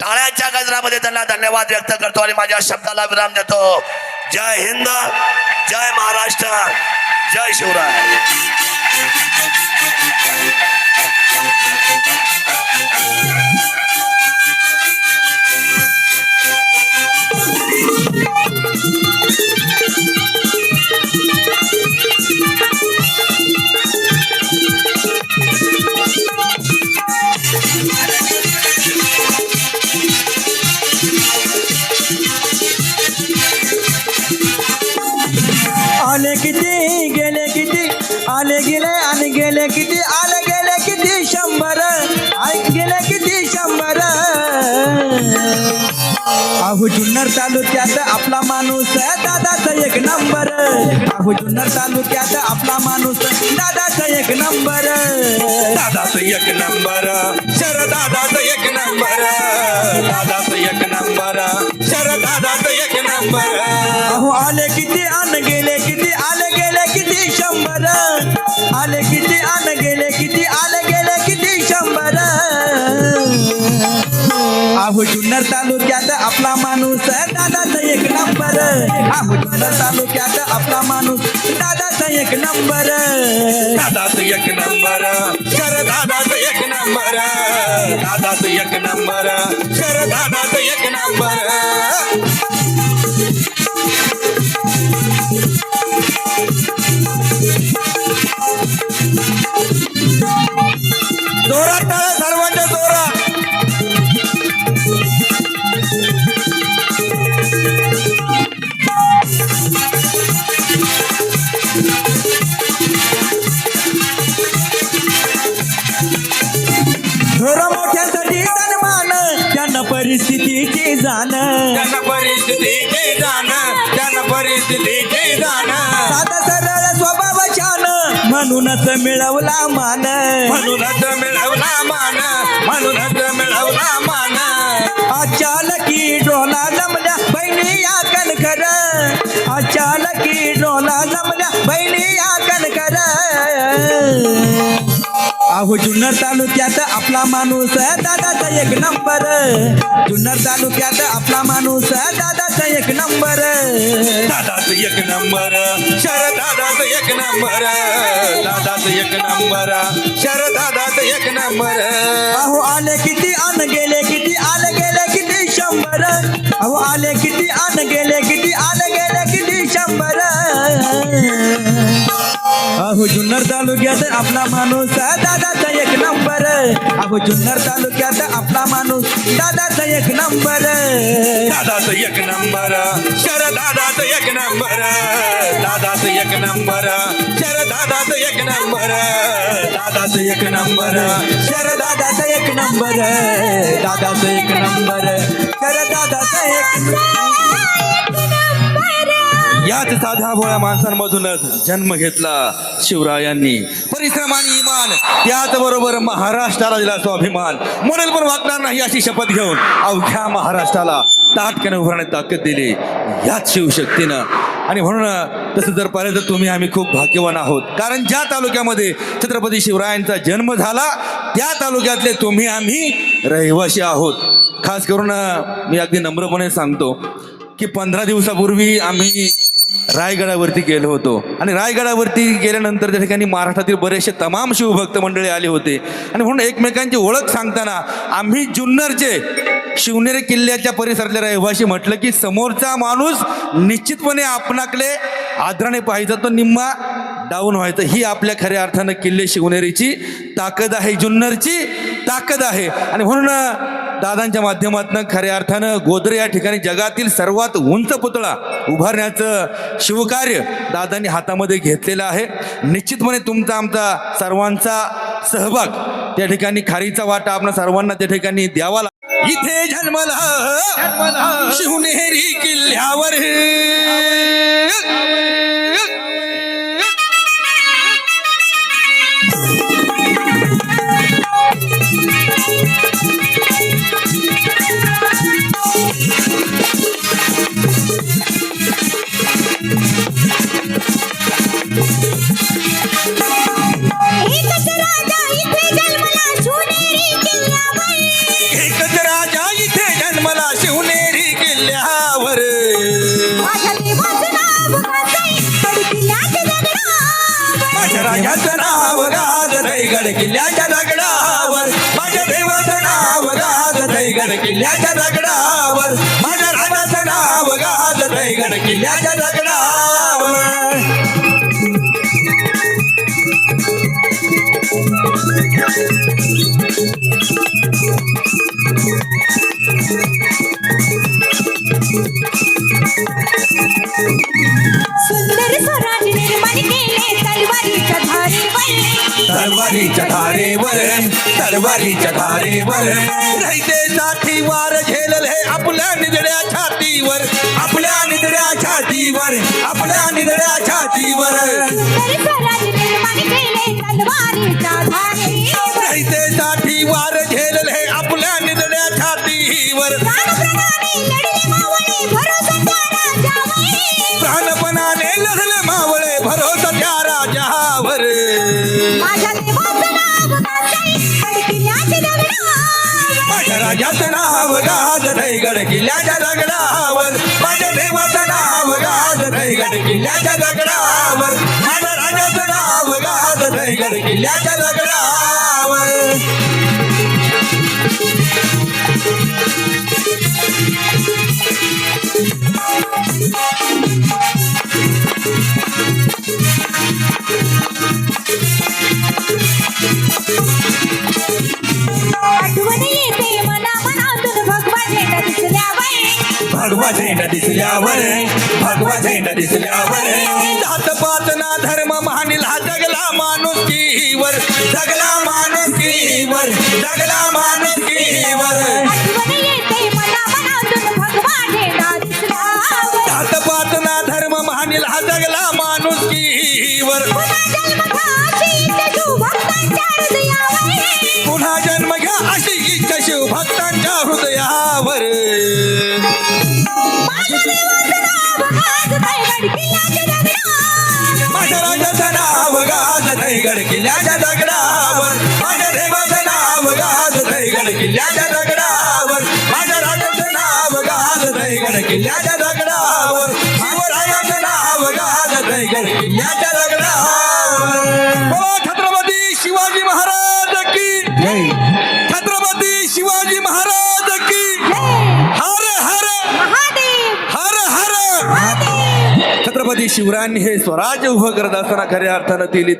टाळ्याच्या गजरामध्ये त्यांना धन्यवाद व्यक्त करतो आणि माझ्या शब्दाला विराम देतो. जय हिंद जय महाराष्ट्र जय शिवराय. अहो जुन्नर तालुक्यात आपला माणूस दादाचा एक नंबर अहो जुन्नर तालुक्यात आपला माणूस दादाचा एक नंबर दादाचा एक नंबर शर दादाचा एक नंबर दादाचा एक नंबर शर दादाचा एक नंबर आहो जुन्नर तालुक्यात आपला माणूस. दादाचा एक नंबर आहो जुन्नर तालुक्यात आपला माणूस. दादाचा एक नंबर दादाचा एक नंबर शर दादाचा एक नंबर दादाचा एक नंबर शर दादाचा एक नंबर जोरात. मोठ्यांसाठी सन्मान त्यांना परिस्थितीची जाण. त्यांना परिस्थितीचे जाणं त्यांना परिस्थितीचे जाणं. साधा सरळ स्वभाव छान म्हणूनच मिळवला मान. म्हणूनच मिळवला मान म्हणूनच मिळवला मान. अचालकी डोला जमल्या बहिणी या कणकर अचालकी डोला जमल्या बहिणी या कणकर अहो जुन्नर तालुक्यात आपला माणूस दादाचा एक नंबर जुन्नर तालुक्यात आपला माणूस दादाचा एक नंबर दादाचं एक नंबर शर दादाचं एक नंबर दादाचं एक नंबर शर दादाचं एक नंबर अहो आले किती आण गेले किती आले गेले किती शंभर. अहो आले किती आण गेले तालुक्यात आपला माणूस दादाचा एक नंबर अहो जुन्नर तालुक्यात आपला माणूस दादाचा एक नंबर दादाचं एक नंबर शर दादाचं एक नंबर दादाचं एक नंबर शर दादाचं एक नंबर दादाचं एक नंबर शर दादाचा एक नंबर दादाचा एक नंबर याच साध्या भोळ्या माणसांमधूनच जन्म घेतला शिवरायांनी. परिश्रम आणि इमान त्याचबरोबर महाराष्ट्राला दिला स्वाभिमान म्हणून पण वागणार नाही अशी शपथ घेऊन अवघ्या महाराष्ट्राला ताटक्याने उभारण्यात ताकद दिली. याच शिवशक्तीनं. आणि म्हणून तसं जर पाहिलं तर तुम्ही आम्ही खूप भाग्यवान आहोत. कारण ज्या तालुक्यामध्ये छत्रपती शिवरायांचा जन्म झाला त्या तालुक्यातले तुम्ही आम्ही रहिवासी आहोत. खास करून मी अगदी नम्रपणे सांगतो की पंधरा दिवसापूर्वी आम्ही रायगडावरती गेलो होतो. आणि रायगडावरती गेल्यानंतर त्या ठिकाणी महाराष्ट्रातील बरेचसे तमाम शिवभक्त मंडळी आले होते. आणि म्हणून एकमेकांची ओळख सांगताना आम्ही जुन्नरचे शिवनेरी किल्ल्याच्या परिसरातले रहिवाशी म्हटलं की समोरचा माणूस निश्चितपणे आपणाकडे आदराने पाहायचा तो निम्मा डाऊन व्हायचं. ही आपल्या खऱ्या अर्थानं किल्ले शिवनेरीची ताकद आहे जुन्नरची ताकद आहे. आणि म्हणून दादांच्या माध्यमातून खऱ्या अर्थानं गोदरे या ठिकाणी जगातील सर्वात उंच पुतळा उभारण्याचं शिवकार्य दादांनी हातामध्ये घेतलेलं आहे. निश्चितपणे तुमचा आमचा सर्वांचा सहभाग त्या ठिकाणी खारीचा वाटा आपण सर्वांना त्या ठिकाणी द्यावा इथे जन्मला. शिवनेरी किल्ल्यावर. गाजतय गड किल्ल्याच्या दगडावर माझ्या देवाचं नाव गाज गड किल्ल्याच्या दगडावर माझ्या राजाचं नाव गाज गड किल्ल्याच्या दगडावर तलवारीच्या धारेवर तलवारीच्या धारेवर रहितेसाठी वार झेलले आपल्या निदड्या छातीवर आपल्या निदड्या छातीवर आपल्या निदड्या छातीवर. सुंदर स्वराज वार झेलले आपल्या निदड्या छातीवर. माझ्या राजाचं नाव गाज रायगड किल्ल्याच्या दगडावर माझ्या देवाचं नाव गाज रायगड किल्ल्याच्या दगडावर माझ्या राजाचं नाव गाज रायगड किल्ल्याच्या दगडावर Thank you. भगवा झेंडा दिसल्यावर भगवा झेंडा दिसल्यावर. जात पात ना धर्म मानिल हा जगला जगला माणुसकीवर जगला मना मनातून भगवा झेंडा दिसल्यावर. जात पात ना धर्म मानिल हा जगला शिवभक्तांच्या हृदयावर. पुन्हा जन्म घ्या अशी इच्छा शिव भक्तांच्या हृदयावर. माझ्या देवाचं नाव गाजतंय गड राजाचं नाव गाजत गड किल्ल्याच्या दगडावर. माझ्या देवाचं नाव गाजत गड किल्ल्याच्या दगडावर. माझ्या राजाचं नाव गाजत गड किल्ल्याच्या दगडावर. शिवरायाचं नाव गाजत गड किल्ल्याच्या दगडावर. हो, छत्रपती शिवाजी महाराज छत्रपती शिवरायांनी हे स्वराज्य उभं करत असताना खऱ्या अर्थानं दिली